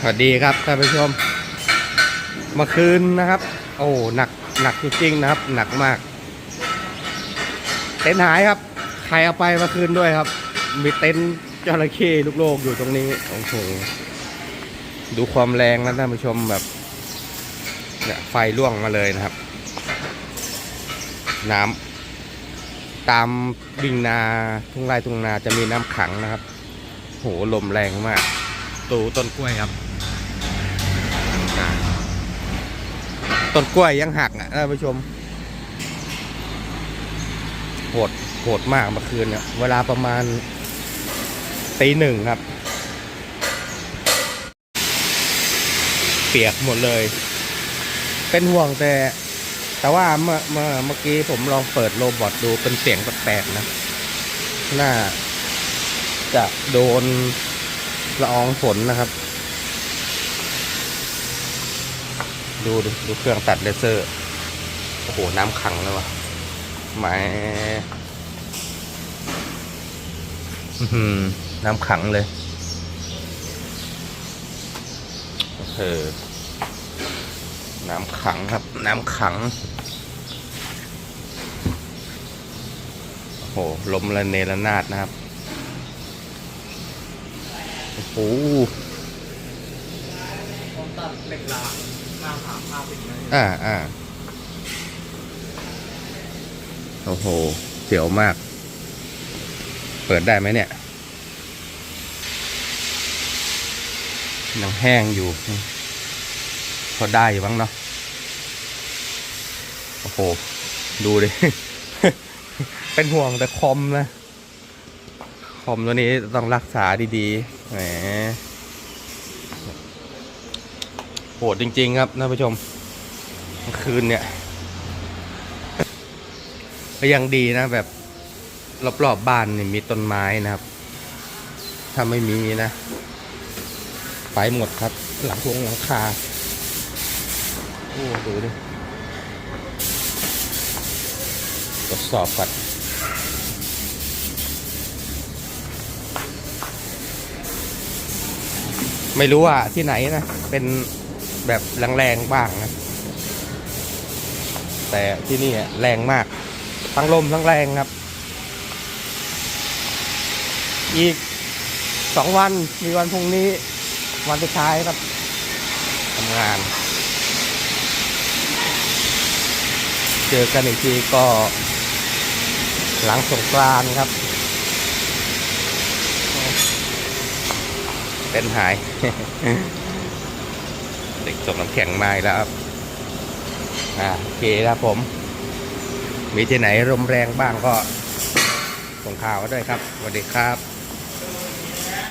สวัสดีครับท่านผู้ชมเมื่อคืนนะครับ โอ้หนักหนักจริงๆนะครับ หนักมาก เต็นท์หายครับใครเอาไปเมื่อคืนด้วยครับ มีเต็นท์จระเข้ลูกโลกอยู่ตรงนี้โอ้โหดูความแรงนะท่านผู้ชมแบบเนี่ยไฟล่วงมาเลยนะครับ น้ำตามบิ่งนาทุ่งไร่ทุ่งนาจะมีน้ำขังนะครับ โหลมแรงมาก ตูต้นกล้วยครับ ต้นกล้วยยังหักนะท่านผู้ชม โหดโหดมากเมื่อคืนเนี่ยเวลาประมาณตีหนึ่งครับ เปียกหมดเลย เป็นห่วงแต่ แต่ว่าเมื่อเมื่อเมื่อกี้ผมลองเปิดโรบอทดูเป็นเสียงแปลกๆนะ น่าจะโดน ละอองฝนนะครับ ดูดูดูเครื่องตัดเลเซอร์ โอ้โห น้ำขังเลยวะหมายน้ำขังเลยเออน้ำขังครับ น้ำขัง โอ้โหลมระเนระนาดนะครับ โอ้โหต้องตัดเหล็กรางหน้าผาผ้าปิดเลยอ่าอ่าโอ้โห เสียวมาก เปิดได้ไหมเนี่ย ยังแห้งอยู่ พอได้อยู่บ้างเนาะ โอ้โห ดูดิ เป็นห่วงแต่คอมนะ คอมตัวนี้ต้องรักษาดีๆ แหมโหดจริง ๆ ครับท่านผู้ชมคืนเนี่ยก็ยังดีนะแบบรอบๆบบ้านนี่มีต้นไม้นะครับ ถ้าไม่มีนะ ไปหมดครับ หลังพวงหลังคาโอ้ดูดิตรวจสอบก่อน ไม่รู้ว่าที่ไหนนะ เป็นแบบแรงๆบ้างนะ แต่ที่นี่แรงมาก ทั้งลมทั้งแรงครับ อีกสองวันมีวันพรุ่งนี้ วันสุดท้ายครับทำงาน เจอกันอีกทีก็หลังสงกรานต์ครับ เป็นหาย เด็กส่งน้ำแข็งมาแล้วครับอ่าโอเคครับผม มีที่ไหนลมแรงบ้างก็ส่งข่าวมาด้วยครับสวัสดีครับ